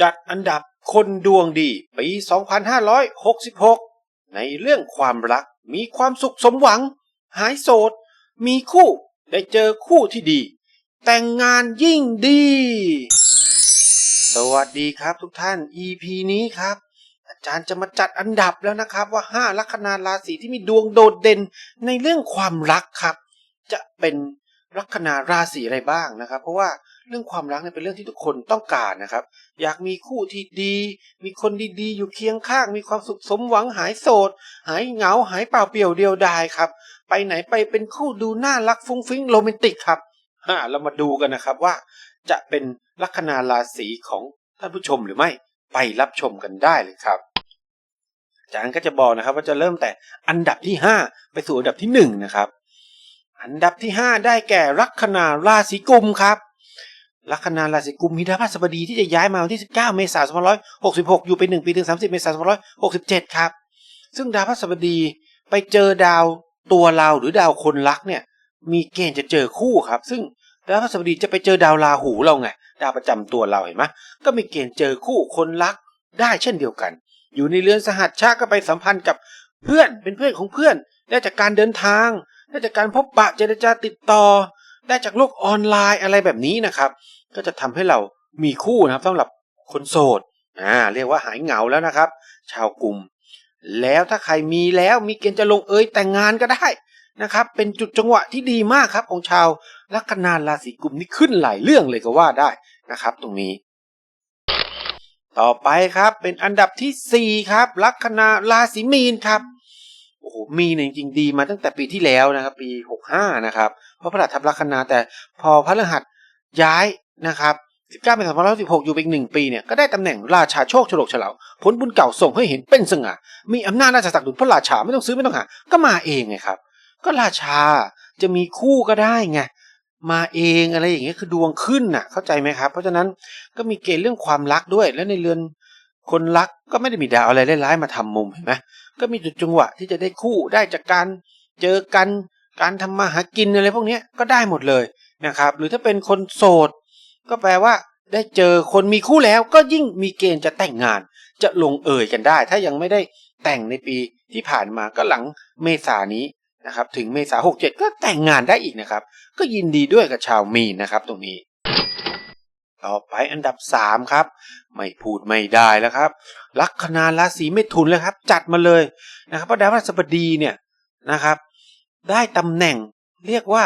จัดอันดับคนดวงดีปี 2566 ในเรื่องความรักมีความสุขสมหวัง หายโสด มีคู่ได้เจอคู่ที่ดี แต่งงานยิ่งดี สวัสดีครับทุกท่าน EP นี้ครับ อาจารย์จะมาจัดอันดับแล้วนะครับว่า 5 ลัคนาราศีที่มีดวงโดดเด่นในเรื่องความรักครับ จะเป็นลัคนาราศีอะไรบ้างนะครับ เพราะว่า เรื่องความรักเนี่ยเป็นเรื่องที่ทุกคนต้องการนะครับ อยากมีคู่ที่ดี มีคนดีๆ อยู่เคียงข้าง มีความสุขสมหวังหายโสด หายเหงาหายเปล่าเปลี่ยวเดียวดายครับ ไปไหนไปเป็นคู่ดูน่ารักฟุ้งฟิ้งโรแมนติกครับฮ่าเรามาดูกันนะครับว่า จะเป็นลัคนาราศีของท่านผู้ชมหรือไม่ไปรับชมกันได้เลยครับอาจารย์ก็จะบอกนะครับ ว่าจะเริ่มแต่อันดับที่ 5 ไปสู่อันดับที่1นะครับอันดับที่ 5 ได้แก่ลัคนาราศีกุมครับ ลัคนาราศีกุมมีดาวพฤหัสบดีที่จะย้ายมาวันที่ 19 เมษายน2566 อยู่ไป 1 ปีถึง 30 เมษายน2567 ครับ ซึ่งดาวพฤหัสบดีไปเจอดาวตัวเราหรือดาวคนรักเนี่ย มีเกณฑ์จะเจอคู่ครับ ซึ่งดาวพฤหัสบดีจะไปเจอดาวราหูเราไง ดาวประจำตัวเราเห็นไหมก็มีเกณฑ์เจอคู่คนรักได้เช่นเดียวกัน อยู่ในเรือนสหัสชาติก็ไปสัมพันธ์กับเพื่อนเป็นเพื่อนของเพื่อนได้จากการเดินทางได้จากการพบปะเจรจาติดต่อ ได้จากโลกออนไลน์อะไรแบบนี้นะครับ ก็จะทำให้เรามีคู่นะครับสำหรับคนโสดอ่าเรียกว่าหายเหงาแล้วนะครับ ชาวกลุ่ม แล้วถ้าใครมีแล้วมีเกณฑ์จะลงเอยแต่งงานก็ได้นะครับ เป็นจุดจังหวะที่ดีมากครับ ของชาวลัคนาราศีกุมนี่ขึ้นหลายเรื่องเลยก็ว่าได้นะครับ ตรงนี้ ต่อไปครับเป็นอันดับที่ 4 ครับ ลัคนาราศีมีนครับ โอ้โห มีนจริงๆดีมาตั้งแต่ปีที่แล้วนะครับ ปี65นะครับ เพราะพระหัสทับลัคนาแต่พอพระฤหัสย้ายนะครับ19เมษายน2516อยู่ไปอีกหนึ่งปีเนี่ยก็ได้ตำแหน่งราชาโชคฉลกเฉลาผลบุญเก่าส่งให้เห็นเป็นสง่ามีอำนาจราชศักดิ์ดุจพระราชาไม่ต้องซื้อไม่ต้องหา ก็มาเองไงครับ ก็ราชาจะมีคู่ก็ได้ไงมาเองอะไรอย่างเงี้ยคือดวงขึ้นน่ะเข้าใจไหมครับ เพราะฉะนั้นก็มีเกณฑ์เรื่องความรักด้วย และในเรือน คนรักก็ไม่ได้มีดาวอะไรร้ายๆมาทำมุมเห็นไหมก็มีจุดจังหวะที่จะได้คู่ได้จากการเจอกันการทำมาหากินอะไรพวกนี้ก็ได้หมดเลยนะครับ หรือถ้าเป็นคนโสด ก็แปลว่าได้เจอคนมีคู่แล้วก็ยิ่งมีเกณฑ์จะแต่งงาน จะลงเอ่ยกันได้ ถ้ายังไม่ได้แต่งในปีที่ผ่านมาก็หลังเมษานี้นะครับ ถึงเมษาหกเจ็ดก็แต่งงานได้อีกนะครับ ก็ยินดีด้วยกับชาวมีนนะครับ ตรงนี้ ต่อไปอันดับสามครับ ไม่พูดไม่ได้แล้วครับ ลัคนาราศีเมถุนเลยครับ จัดมาเลยนะครับพระดาวพฤหัสบดีเนี่ยนะครับ ได้ตำแหน่งเรียกว่า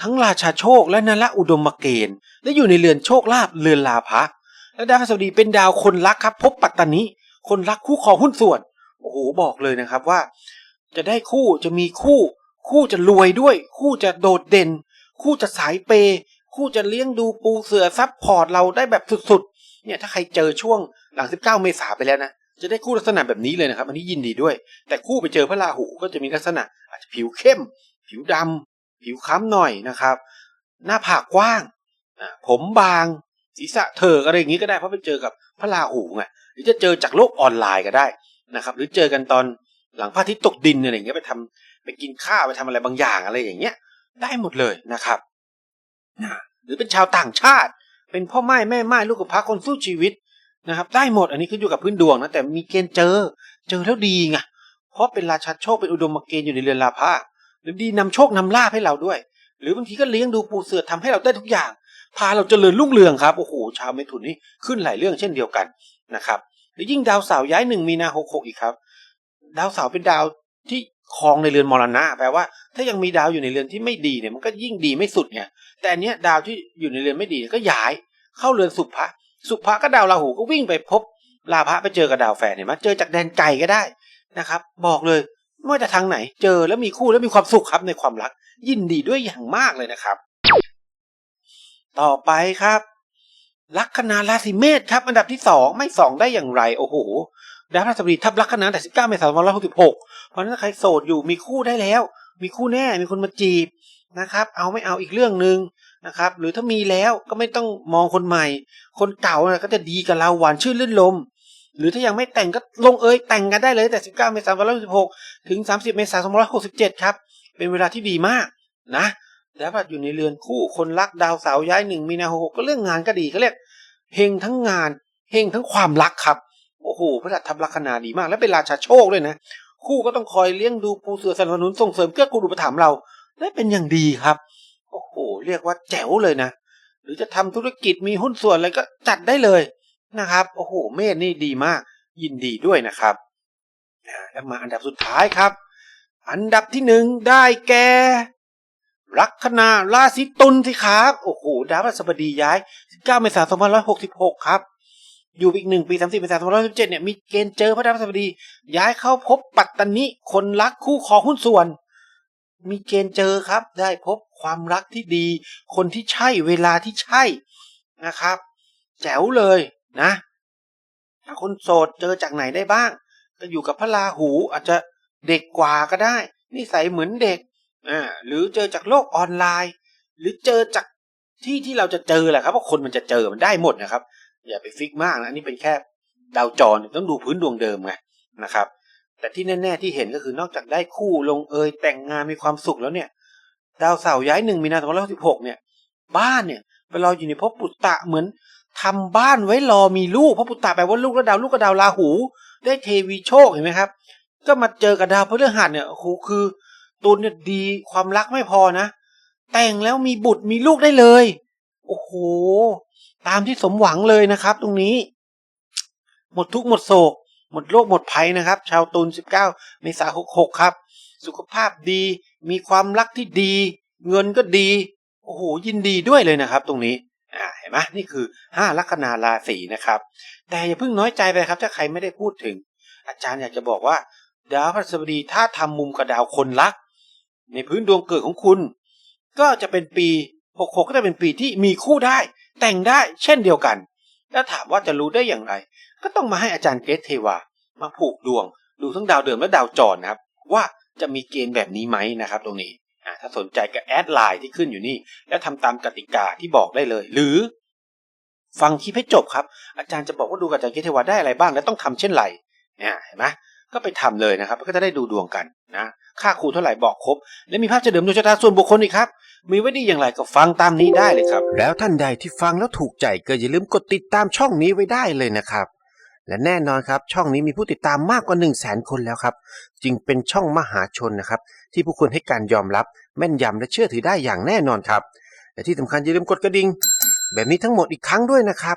ทั้งราชาโชคและนละอุดมเกณฑ์ และอยู่ในเรือนโชคลาภเรือนลาภะและดาวพฤหัสบดีเป็นดาวคนรักครับ พบปัตตานีคนรักคู่ครองหุ้นส่วนโอ้โหบอกเลยนะครับว่า จะได้คู่จะมีคู่ คู่จะรวยด้วย คู่จะโดดเด่น คู่จะสายเปย์ คู่จะเลี้ยงดูปูเสือซับพอร์ตเราได้แบบสุดๆ เนี่ยถ้าใครเจอช่วงหลัง 19 เมษาไปแล้วนะ จะได้คู่ลักษณะแบบนี้เลยนะครับ อันนี้ยินดีด้วย แต่คู่ไปเจอพระราหูก็จะมีลักษณะ อาจจะผิวเข้ม ผิวดำผิวค้ำหน่อยนะครับ หน้าผากกว้าง ผมบาง ศีรษะเถิกอะไรอย่างนี้ก็ได้เพราะไปเจอกับพระราหูไงหรือจะเจอจากโลกออนไลน์ก็ได้นะครับ หรือเจอกันตอนหลังพระอาทิตย์ตกดินอะไรอย่างเงี้ยไปทำไปกินข้าวไปทำอะไรบางอย่างอะไรอย่างเงี้ยได้หมดเลยนะครับ หรือเป็นชาวต่างชาติ เป็นพ่อไม้แม่ไม้ลูกกับพระคนสู้ชีวิตนะครับ ได้หมดอันนี้ขึ้นอยู่กับพื้นดวงนะแต่มีเกณฑ์เจอ เจอแล้วดีไงเพราะเป็นราชาโชคเป็นอุดมเกณฑ์อยู่ในเรือนลาภะหรือดีนำโชคนำลาภให้เราด้วย หรือบางทีก็เลี้ยงดูปูเสือทำให้เราได้ทุกอย่าง พาเราเจริญรุ่งเรืองครับโอ้โหชาวเมถุนนี่ขึ้นหลายเรื่องเช่นเดียวกันนะครับหรือยิ่งดาวเสาร์ย้ายหนึ่งมีนาหกหกอีกครับ ดาวเสาร์เป็นดาวที่ ครองในเรือนมรณะแปลว่า ถ้ายังมีดาวอยู่ในเรือนที่ไม่ดีเนี่ยมันก็ยิ่งดีไม่สุดเนี่ยแต่อันเนี้ยดาวที่อยู่ในเรือนไม่ดีก็ย้ายเข้าเรือนสุภะสุภะก็ดาวราหูก็วิ่งไปพบลาภะไปเจอกับดาวแฟนเห็นไหมเจอจากแดนไกลก็ได้นะครับ บอกเลยไม่ว่าจะทางไหน เจอแล้วมีคู่แล้วมีความสุขครับในความรัก ยินดีด้วยอย่างมากเลยนะครับ ต่อไปครับลัคนาราศีเมษครับ อันดับที่สองไม่สองได้อย่างไร โอ้โห ดาวพฤหัสบดีทับลัคนาแต่สิบเก้าเมษายนวันละหกสิบหกเพราะนั้นใครโสดอยู่มีคู่ได้แล้ว มีคู่แน่มีคนมาจีบนะครับ เอาไม่เอาอีกเรื่องหนึ่งนะครับ หรือถ้ามีแล้วก็ไม่ต้องมองคนใหม่ คนเก่าก็จะดีกับเราหวานชื่นลื่นลม หรือถ้ายังไม่แต่งก็ลงเอยแต่งกันได้เลยแต่ 19 เมษายน2566 ถึง 30 เมษายน2567 ครับ เป็นเวลาที่ดีมากนะแล้วแบบอยู่ในเรือนคู่คนรักดาวเสาร์ย้ายหนึ่งมีนาหกก็เรื่องงานก็ดีเขาเรียกเฮงทั้งงานเฮงทั้งความรักครับ โอ้โหพระจันทร์ทับลัคนาดีมาก และเป็นราชาโชคด้วยนะ คู่ก็ต้องคอยเลี้ยงดูปูเสือสนับสนุนส่งเสริมเกื้อกูลอุปถัมภ์เรา ได้เป็นอย่างดีครับ โอ้โห เรียกว่าแจ๋วเลยนะ หรือจะทำธุรกิจมีหุ้นส่วนอะไรก็จัดได้เลยนะครับ โอ้โห เมษนี่ดีมาก ยินดีด้วยนะครับแล้วมาอันดับสุดท้ายครับ อันดับที่หนึ่งได้แก่ลัคนาราศีตุลสิครับ โอ้โห ดาวพฤหัสบดีย้าย 19 เมษายน 2566 ครับ อยู่อีกหนึ่งปี30เมษายน2567เนี่ยมีเกณฑ์เจอพระดาวพฤหัสบดี ย้ายเข้าพบปัตตนิคนรักคู่ครองหุ้นส่วน มีเกณฑ์เจอครับ ได้พบความรักที่ดี คนที่ใช่เวลาที่ใช่นะครับ แจ๋วเลยนะ ถ้าคนโสดเจอจากไหนได้บ้าง ก็อยู่กับพระราหูอาจจะเด็กกว่าก็ได้นิสัยเหมือนเด็กอ่าหรือเจอจากโลกออนไลน์ หรือเจอจากที่ที่เราจะเจอแหละครับเพราะคนมันจะเจอมันได้หมดนะครับ อย่าไปฟิกมากนะอันนี้เป็นแค่ดาวจรต้องดูพื้นดวงเดิมไงนะครับ แต่ที่แน่ ๆที่เห็นก็คือนอกจากได้คู่ลงเอยแต่งงานมีความสุขแล้วเนี่ย ดาวเสาร์ย้ายหนึ่งมีนาคม2566เนี่ย บ้านเนี่ยไปรออยู่ในภพปุตตะเหมือนทำบ้านไว้รอมีลูกพระปุตตะแปลว่าลูกแล้วดาวลูกกับดาวราหู ได้เทวีโชคเห็นไหมครับ ก็มาเจอกับดาวพฤหัสเนี่ยโอ้โหคือตุลเนี่ยดีความรักไม่พอนะ แต่งแล้วมีบุตรมีลูกได้เลย โอ้โห ตามที่สมหวังเลยนะครับ ตรงนี้ หมดทุกหมดโศก หมดโรคหมดภัยนะครับ ชาวตุล19 เมษายน66 ครับ สุขภาพดี มีความรักที่ดี เงินก็ดี โอ้โห ยินดีด้วยเลยนะครับ ตรงนี้อ่าเห็นไหมนี่คือ 5 ลัคนาราศีนะครับ แต่อย่าเพิ่งน้อยใจไปครับ ถ้าใครไม่ได้พูดถึง อาจารย์อยากจะบอกว่า ดาวพฤหัสบดีถ้าทำมุมกับดาวคนรัก ในพื้นดวงเกิดของคุณ ก็จะเป็นปี 66 ก็จะเป็นปีที่มีคู่ได้ แต่งได้เช่นเดียวกัน แล้วถามว่าจะรู้ได้อย่างไร ก็ต้องมาให้อาจารย์เกรทเทวา มาผูกดวง ดูทั้งดาวเดิมและดาวจรนะครับ ว่าจะมีเกณฑ์แบบนี้ไหมนะครับ ตรงนี้อ่าถ้าสนใจก็แอดไลน์ที่ขึ้นอยู่นี่ แล้วทำตามกติกาที่บอกได้เลย หรือ ฟังคลิปให้จบครับ อาจารย์จะบอกว่าดูกับอาจารย์เกรทเทวาได้อะไรบ้าง และต้องทำเช่นไรเนี่ยเห็นไหม ก็ไปทำเลยนะครับ ก็จะได้ดูดวงกันนะค่าครูเท่าไหร่บอกครบ และมีภาพเฉลิมดวงชะตาส่วนบุคคลอีกครับ มีไว้ดีอย่างไรก็ฟังตามนี้ได้เลยครับ แล้วท่านใดที่ฟังแล้วถูกใจก็อย่าลืมกดติดตามช่องนี้ไว้ได้เลยนะครับและแน่นอนครับ ช่องนี้มีผู้ติดตามมากกว่า 1 0 0 0 0แสนคนแล้วครับ จึงเป็นช่องมหาชนนะครับ ที่ผู้คนให้การยอมรับแม่นยำและเชื่อถือได้อย่างแน่นอนครับ และที่สำคัญอย่าลืมกดกระดิ่งแบบนี้ทั้งหมดอีกครั้งด้วยนะครับ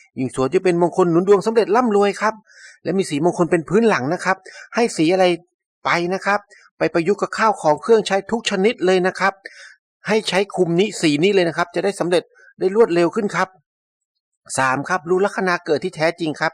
ยิ่งสวยจะเป็นมงคลหนุนดวงสำเร็จร่ำรวยครับ และมีสีมงคลเป็นพื้นหลังนะครับ ให้สีอะไรไปนะครับ ไปประยุกต์กับข้าวของเครื่องใช้ทุกชนิดเลยนะครับ ให้ใช้คุมนี้สีนี้เลยนะครับ จะได้สำเร็จได้รวดเร็วขึ้นครับสามครับรู้ลัคนาเกิดที่แท้จริงครับ